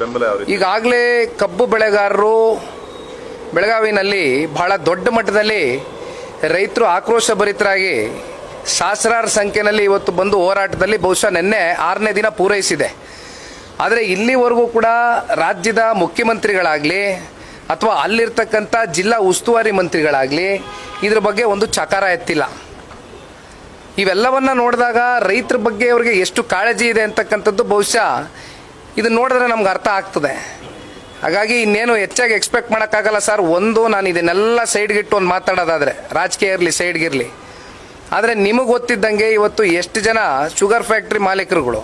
ಬೆಂಬಲ ಈಗಾಗಲೇ ಕಬ್ಬು ಬೆಳೆಗಾರರು ಬೆಳಗಾವಿನಲ್ಲಿ ಬಹಳ ದೊಡ್ಡ ಮಟ್ಟದಲ್ಲಿ ರೈತರು ಆಕ್ರೋಶ ಭರಿತರಾಗಿ ಸಹಸ್ರಾರು ಸಂಖ್ಯೆಯಲ್ಲಿ ಇವತ್ತು ಬಂದು ಹೋರಾಟದಲ್ಲಿ ಬಹುಶಃ ನಿನ್ನೆ ಆರನೇ ದಿನ ಪೂರೈಸಿದೆ. ಆದರೆ ಇಲ್ಲಿವರೆಗೂ ಕೂಡ ರಾಜ್ಯದ ಮುಖ್ಯಮಂತ್ರಿಗಳಾಗಲಿ ಅಥವಾ ಅಲ್ಲಿರ್ತಕ್ಕಂಥ ಜಿಲ್ಲಾ ಉಸ್ತುವಾರಿ ಮಂತ್ರಿಗಳಾಗಲಿ ಇದ್ರ ಬಗ್ಗೆ ಒಂದು ಚಕಾರ ಎತ್ತಿಲ್ಲ. ಇವೆಲ್ಲವನ್ನ ನೋಡಿದಾಗ ರೈತರ ಬಗ್ಗೆ ಅವರಿಗೆ ಎಷ್ಟು ಕಾಳಜಿ ಇದೆ ಅಂತಕ್ಕಂಥದ್ದು ಬಹುಶಃ ಇದನ್ನ ನೋಡಿದ್ರೆ ನಮ್ಗೆ ಅರ್ಥ ಆಗ್ತದೆ. ಹಾಗಾಗಿ ಇನ್ನೇನು ಹೆಚ್ಚಾಗಿ ಎಕ್ಸ್ಪೆಕ್ಟ್ ಮಾಡೋಕ್ಕಾಗಲ್ಲ ಸರ್ ಒಂದು, ನಾನು ಇದನ್ನೆಲ್ಲ ಸೈಡ್ಗಿಟ್ಟು ಒಂದು ಮಾತಾಡೋದಾದರೆ, ರಾಜಕೀಯ ಇರಲಿ ಸೈಡ್ಗಿರಲಿ ಆದರೆ ನಿಮಗೆ ಗೊತ್ತಿದ್ದಂಗೆ ಇವತ್ತು ಎಷ್ಟು ಜನ ಶುಗರ್ ಫ್ಯಾಕ್ಟ್ರಿ ಮಾಲೀಕರುಗಳು?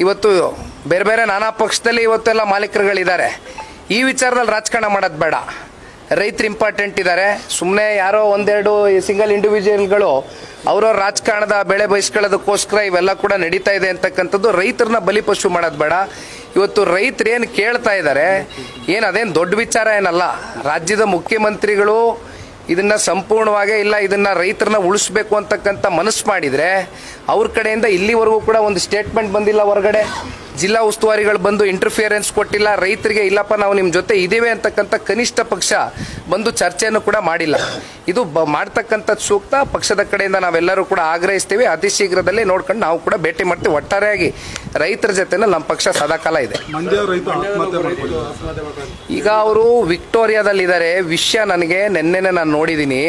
ಇವತ್ತು ಬೇರೆ ಬೇರೆ ನಾನಾ ಪಕ್ಷದಲ್ಲಿ ಇವತ್ತೆಲ್ಲ ಮಾಲೀಕರುಗಳಿದ್ದಾರೆ. ಈ ವಿಚಾರದಲ್ಲಿ ರಾಜಕಾರಣ ಮಾಡೋದು ಬೇಡ. ರೈತರು ಇಂಪಾರ್ಟೆಂಟ್ ಇದ್ದಾರೆ ಸುಮ್ಮನೆ ಯಾರೋ ಒಂದೆರಡು ಸಿಂಗಲ್ ಇಂಡಿವಿಜುವಲ್ಗಳು ಅವರ ರಾಜಕಾರಣದ ಬೆಳೆ ಬಯಸ್ಕೊಳ್ಳೋದಕ್ಕೋಸ್ಕರ ಇವೆಲ್ಲ ಕೂಡ ನಡೀತಾ ಇದೆ ಅಂತಕ್ಕಂಥದ್ದು ರೈತರನ್ನ ಬಲಿಪಶು ಮಾಡೋದು ಬೇಡ. ಇವತ್ತು ರೈತರು ಏನು ಕೇಳ್ತಾ ಇದ್ದಾರೆ ಏನು ಅದೇನು ದೊಡ್ಡ ವಿಚಾರ ಏನಲ್ಲ. ರಾಜ್ಯದ ಮುಖ್ಯಮಂತ್ರಿಗಳು ಇದನ್ನ ಸಂಪೂರ್ಣವಾಗಿ ಇಲ್ಲ, ಇದನ್ನ ರೈತರನ್ನ ಉಳಿಸ್ಬೇಕು ಅಂತಕ್ಕಂಥ ಮನಸ್ಸು ಮಾಡಿದ್ರೆ ಅವ್ರ ಕಡೆಯಿಂದ ಇಲ್ಲಿವರೆಗೂ ಕೂಡ ಒಂದು ಸ್ಟೇಟ್ಮೆಂಟ್ ಬಂದಿಲ್ಲ ಹೊರಗಡೆ. ಜಿಲ್ಲಾ ಉಸ್ತುವಾರಿಗಳು ಬಂದು ಇಂಟರ್ಫಿಯರೆನ್ಸ್ ಕೊಟ್ಟಿಲ್ಲ ರೈತರಿಗೆ ಇಲ್ಲಪ್ಪ ನಾವು ನಿಮ್ಮ ಜೊತೆ ಇದ್ದೇವೆ ಅಂತಕ್ಕಂಥ ಕನಿಷ್ಠ ಪಕ್ಷ ಬಂದು ಚರ್ಚೆಯನ್ನು ಕೂಡ ಮಾಡಿಲ್ಲ. ಇದು ಬ ಮಾಡ್ತಕ್ಕಂಥದ್ದು ಸೂಕ್ತ ಪಕ್ಷದ ಕಡೆಯಿಂದ ನಾವೆಲ್ಲರೂ ಕೂಡ ಆಗ್ರಹಿಸ್ತೀವಿ. ಅತಿ ಶೀಘ್ರದಲ್ಲೇ ನೋಡ್ಕೊಂಡು ನಾವು ಕೂಡ ಭೇಟಿ ಮಾಡ್ತೀವಿ. ಒಟ್ಟಾರೆಯಾಗಿ ರೈತರ ಜೊತೆನೂ ನಮ್ಮ ಪಕ್ಷ ಸದಾಕಾಲ ಇದೆ. ಈಗ ಅವರು ವಿಕ್ಟೋರಿಯಾದಲ್ಲಿದ್ದಾರೆ. ವಿಷಯ ನನಗೆ ನಿನ್ನೆನೆ ನಾನು ನೋಡಿದ್ದೀನಿ.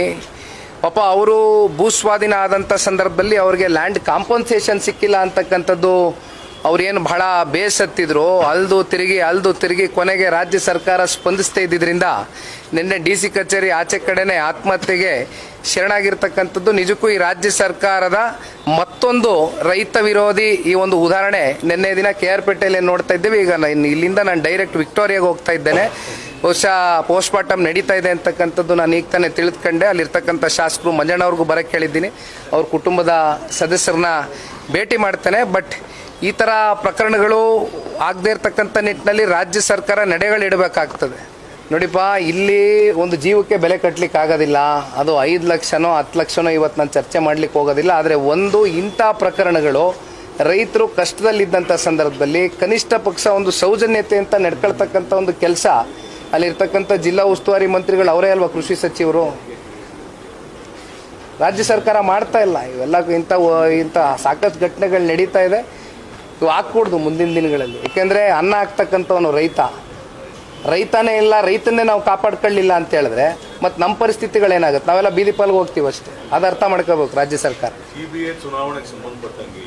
ಪಾಪ ಅವರು ಭೂಸ್ವಾಧೀನ ಆದಂಥ ಸಂದರ್ಭದಲ್ಲಿ ಅವ್ರಿಗೆ ಲ್ಯಾಂಡ್ ಕಾಂಪನ್ಸೇಷನ್ ಸಿಕ್ಕಿಲ್ಲ ಅಂತಕ್ಕಂಥದ್ದು ಅವ್ರೇನು ಬಹಳ ಬೇಸತ್ತಿದ್ರು, ಅಲ್ದು ತಿರುಗಿ ಅಲ್ದು ತಿರುಗಿ ಕೊನೆಗೆ ರಾಜ್ಯ ಸರ್ಕಾರ ಸ್ಪಂದಿಸ್ತಾ ಇದ್ದಿದ್ರಿಂದ ನಿನ್ನೆ ಡಿ ಸಿ ಕಚೇರಿ ಆಚೆ ಕಡೆನೆ ಆತ್ಮಹತ್ಯೆಗೆ ಶರಣಾಗಿರ್ತಕ್ಕಂಥದ್ದು ನಿಜಕ್ಕೂ ಈ ರಾಜ್ಯ ಸರ್ಕಾರದ ಮತ್ತೊಂದು ರೈತ ವಿರೋಧಿ ಈ ಒಂದು ಉದಾಹರಣೆ ನಿನ್ನೆ ದಿನ ಕೆ ಆರ್ ಪೇಟೆಯಲ್ಲಿ ನೋಡ್ತಾ ಇದ್ದೇವೆ. ಈಗ ನಾನು ಇಲ್ಲಿಂದ ನಾನು ಡೈರೆಕ್ಟ್ ವಿಕ್ಟೋರಿಯಾಗೆ ಹೋಗ್ತಾ ಇದ್ದೇನೆ. ಬಹುಶಃ ಪೋಸ್ಟ್ ಮಾರ್ಟಮ್ ನಡೀತಾ ಇದೆ ಅಂತಕ್ಕಂಥದ್ದು ನಾನು ಈಗ ತಾನೇ ತಿಳಿದುಕೊಂಡೆ. ಅಲ್ಲಿರ್ತಕ್ಕಂಥ ಶಾಸಕರು ಮಂಜಣ್ಣವ್ರಿಗೂ ಬರಕ್ಕೆ ಹೇಳಿದ್ದೀನಿ. ಅವ್ರ ಕುಟುಂಬದ ಸದಸ್ಯರನ್ನ ಭೇಟಿ ಮಾಡ್ತೇನೆ. ಬಟ್ ಈ ಥರ ಪ್ರಕರಣಗಳು ಆಗದೇ ಇರತಕ್ಕಂಥ ನಿಟ್ಟಿನಲ್ಲಿ ರಾಜ್ಯ ಸರ್ಕಾರ ನಡೆಗಳಿಡಬೇಕಾಗ್ತದೆ ನೋಡಿಪ್ಪ, ಇಲ್ಲಿ ಒಂದು ಜೀವಕ್ಕೆ ಬೆಲೆ ಕಟ್ಟಲಿಕ್ಕೆ ಆಗೋದಿಲ್ಲ ಅದು ಐದು ಲಕ್ಷನೋ ಹತ್ತು ಲಕ್ಷನೋ ಇವತ್ತು ನಾನು ಚರ್ಚೆ ಮಾಡಲಿಕ್ಕೆ ಹೋಗೋದಿಲ್ಲ, ಆದರೆ ಒಂದು ಇಂಥ ಪ್ರಕರಣಗಳು ರೈತರು ಕಷ್ಟದಲ್ಲಿದ್ದಂಥ ಸಂದರ್ಭದಲ್ಲಿ ಕನಿಷ್ಠ ಪಕ್ಷ ಒಂದು ಸೌಜನ್ಯತೆ ಅಂತ ನಡ್ಕೊಳ್ತಕ್ಕಂಥ ಒಂದು ಕೆಲಸ, ಅಲ್ಲಿರ್ತಕ್ಕಂಥ ಜಿಲ್ಲಾ ಉಸ್ತುವಾರಿ ಮಂತ್ರಿಗಳು ಅವರೇ ಅಲ್ವಾ ಕೃಷಿ ಸಚಿವರು? ರಾಜ್ಯ ಸರ್ಕಾರ ಮಾಡ್ತಾ ಇಲ್ಲ, ಇವೆಲ್ಲ ಇಂಥ ಇಂಥ ಸಾಕಷ್ಟು ಘಟನೆಗಳು ನಡೀತಾ ಇದೆ. ಇವು ಹಾಕ್ಬಾರ್ದು ಮುಂದಿನ ದಿನಗಳಲ್ಲಿ. ಯಾಕೆಂದ್ರೆ ಅನ್ನ ಹಾಕ್ತಕ್ಕಂಥವನು ರೈತ. ರೈತನೇ ಇಲ್ಲ, ರೈತನ್ನೇ ನಾವು ಕಾಪಾಡ್ಕೊಳ್ಳಿಲ್ಲ ಅಂತ ಹೇಳಿದ್ರೆ ಮತ್ತು ನಮ್ಮ ಪರಿಸ್ಥಿತಿಗಳೇನಾಗುತ್ತೆ ನಾವೆಲ್ಲ ಬೀದಿ ಪಾಲ್ಗೆ ಹೋಗ್ತೀವಿ ಅಷ್ಟೇ ಅದು ಅರ್ಥ ಮಾಡ್ಕೋಬೇಕು ರಾಜ್ಯ ಸರ್ಕಾರ. ಚುನಾವಣೆಗೆ ಸಂಬಂಧಪಟ್ಟಂಗೆ